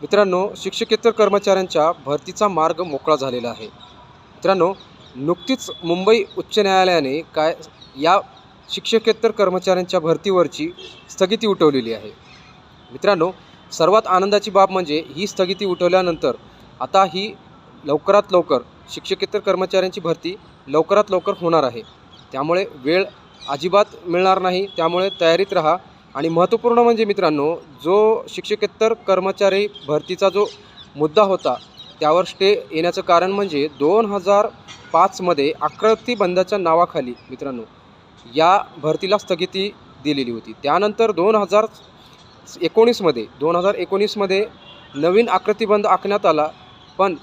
मित्रांनो शिक्षकेतर कर्मचाऱ्यांच्या भरतीचा मार्ग मोकळा झालेला आहे. मित्रांनो नुकतीच मुंबई उच्च न्यायालयाने काय या शिक्षकेतर कर्मचाऱ्यांच्या भरतीवरची स्थगिती उठवलेली आहे. मित्रांनो सर्वात आनंदाची बाब म्हणजे ही स्थगिती उठवल्यानंतर आता ही लवकरात लवकर शिक्षकेतर कर्मचाऱ्यांची भरती लवकरात लवकर होणार आहे. त्यामुळे वेळ अजिबात मिळणार नाही. त्यामुळे तयारीत राहा. आणि महत्त्वपूर्ण म्हणजे मित्रांनो जो शिक्षकेतर कर्मचारी भरतीचा जो मुद्दा होता त्यावर स्टे येण्याचं कारण म्हणजे दोन हजार पाचमध्ये अकृती बंदाच्या नावाखाली मित्रांनो या भरतीला स्थगिती दिलेली होती. त्यानंतर दोन हजार एकोणीसमध्ये दोन हजार एकोणीसमध्ये नवीन आकृतीबंध आखण्यात आला पण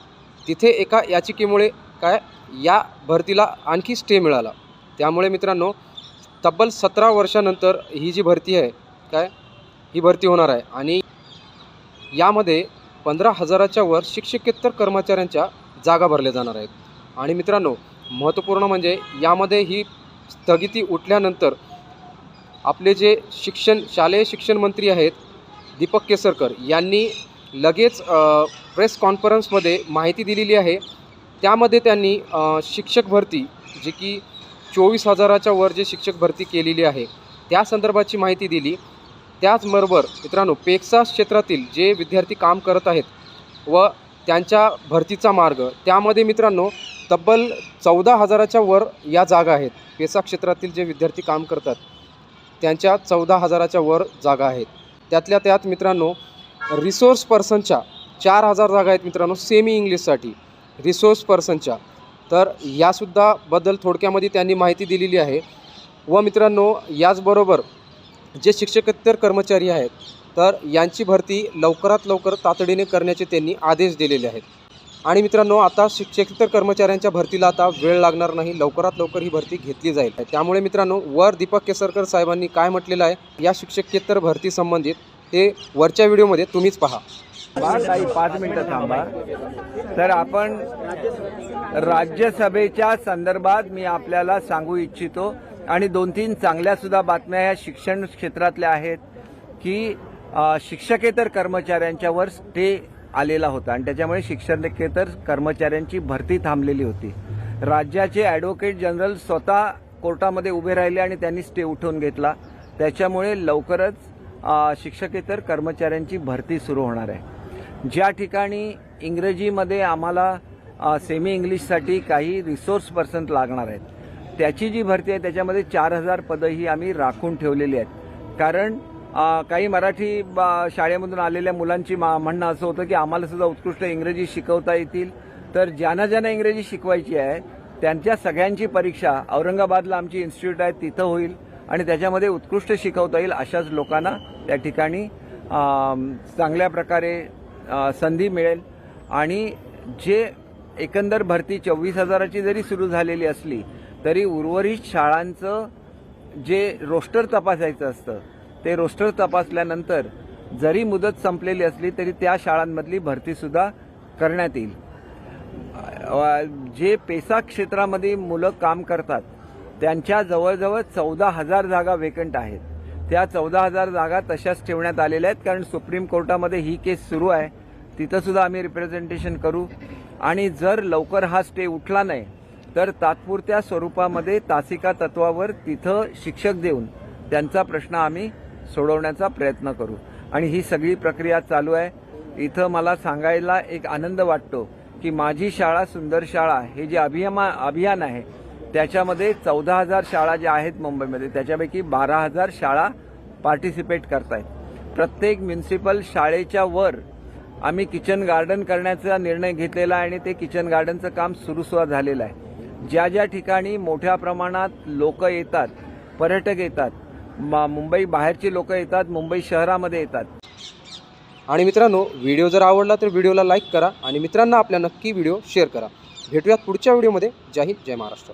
तिथे एका याचिकेमुळे काय या भरतीला आणखी स्टे मिळाला. त्यामुळे मित्रांनो तब्बल सतरा वर्षानंतर ही जी भरती आहे काय? ही भरती होणार आहे. आणि यामध्ये पंधरा हजाराच्या वर शिक्षकेतर कर्मचाऱ्यांच्या जागा भरल्या जाणार आहेत. आणि मित्रांनो महत्त्वपूर्ण म्हणजे यामध्ये ही स्थगिती उठल्यानंतर आपले जे शिक्षण शालेय शिक्षण मंत्री आहेत दीपक केसरकर यांनी लगेच प्रेस कॉन्फरन्समध्ये माहिती दिलेली आहे. त्यामध्ये त्यांनी शिक्षक भरती जी की चोवीस हजाराच्या वर जे शिक्षक भरती केलेली आहे त्या संदर्भाची माहिती दिली. त्याचबरोबर मित्रांनो पेक्सा क्षेत्रातील जे विद्यार्थी काम करत आहेत व त्यांच्या भरतीचा मार्ग त्यामध्ये मित्रांनो तब्बल चौदा हजाराच्या वर या जागा आहेत. पेसा क्षेत्रातील जे विद्यार्थी काम करतात त्यांच्या चौदा हजाराच्या वर जागा आहेत. त्यातल्या त्यात मित्रांनो रिसोर्स पर्सनच्या चार हजार जागा आहेत मित्रांनो सेमी इंग्लिशसाठी रिसोर्स पर्सनच्या तर यासुद्धा बद्दल थोडक्यामध्ये त्यांनी माहिती दिलेली आहे. व मित्रांनो याचबरोबर जे शिक्षकेतर कर्मचारी आहेत तर यांची भरती लवकरात लवकर तातडीने करण्याचे त्यांनी आदेश दिलेले आहेत. आणि मित्रांनो आता शिक्षकेतर कर्मचाऱ्यांच्या भरतीला आता वेळ लागणार नाही लवकरात लवकर ही भरती घेतली जाईल. त्यामुळे मित्रांनो वर दीपक केसरकर साहेबांनी काय म्हटलेलं आहे या शिक्षकेतर भरती संबंधित ते वरच्या व्हिडिओमध्ये तुम्हीच पहा. काही पाच मिनिटं थांबा. तर आपण राज्यसभेच्या संदर्भात मी आपल्याला सांगू इच्छितो आणि दोन तीन चांगल्यासुद्धा बातम्या या शिक्षण क्षेत्रातल्या आहेत की शिक्षकेतर कर्मचाऱ्यांच्यावर स्टे आलेला होता आणि त्याच्यामुळे शिक्षकेतर कर्मचाऱ्यांची भरती थांबलेली होती. राज्याचे ॲडव्होकेट जनरल स्वतः कोर्टामध्ये उभे राहिले आणि त्यांनी स्टे उठवून घेतला. त्याच्यामुळे लवकरच शिक्षकेतर कर्मचाऱ्यांची भरती सुरू होणार आहे. ज्या ठिकाणी इंग्रजीमध्ये आम्हाला सेमी इंग्लिशसाठी काही रिसोर्स पर्सन लागणार आहेत त्याची जी भरती आहे त्याच्यामध्ये चार हजार पदं ही आम्ही राखून ठेवलेली आहेत. कारण काही मराठी शाळेमधून आलेल्या मुलांची मा- म्हणणं असं होतं की आम्हाला सुद्धा उत्कृष्ट इंग्रजी शिकवता येतील. तर ज्यांना ज्यांना इंग्रजी शिकवायची आहे त्यांच्या सगळ्यांची परीक्षा औरंगाबादला आमची इन्स्टिट्यूट आहे तिथं होईल आणि त्याच्यामध्ये उत्कृष्ट शिकवता येईल अशाच लोकांना त्या ठिकाणी चांगल्या प्रकारे संधी मिळेल. आणि जे एकंदर भरती चोवीस हजाराची जरी सुरू झालेली असली तरी उर्वरित शाळांचं जे रोस्टर तपासायचं असतं ते रोस्टर तपासल्यानंतर जरी मुदत संपलेली असली तरी त्या शाळांमधली भरतीसुद्धा करण्यात येईल. जे पेसा क्षेत्रामध्ये मुलं काम करतात त्यांच्या जवळजवळ चौदा हजार जागा वेकंट आहेत. त्या चौदा हजार जागा तशाच ठेवण्यात आलेल्या आहेत कारण सुप्रीम कोर्टामध्ये ही केस सुरू आहे. तिथंसुद्धा आम्ही रिप्रेझेंटेशन करू. आणि जर लवकर हा स्टे उठला नाही तर तात्पुरत्या स्वरूपामध्ये तासिका तत्वावर तिथं शिक्षक देऊन त्यांचा प्रश्न आम्ही सोडवण्याचा प्रयत्न करू. आणि ही सगळी प्रक्रिया चालू आहे. इथं मला सांगायला एक आनंद वाटतो की माझी शाळा सुंदर शाळा हे जे अभियामा अभियान आहे त्याच्यामध्ये चौदा हजार शाळा ज्या आहेत मुंबईमध्ये त्याच्यापैकी बारा हजार शाळा पार्टिसिपेट करतायत. प्रत्येक म्युन्सिपल शाळेच्या वर आम्ही किचन गार्डन करण्याचा निर्णय घेतलेला आहे आणि ते किचन गार्डनचं काम सुरू सुद्धा झालेलं आहे. ज्या ज्या ठिकाणी मोठ्या प्रमाणात लोक येतात पर्यटक येतात मुंबई बाहेरची लोक येतात मुंबई शहरामध्ये येतात. आणि मित्रांनो व्हिडिओ जर आवडला तर व्हिडिओला लाईक करा आणि मित्रांना आपल्या नक्की व्हिडिओ शेअर करा. भेटूयात पुढच्या व्हिडिओमध्ये. जय हिंद जय महाराष्ट्र.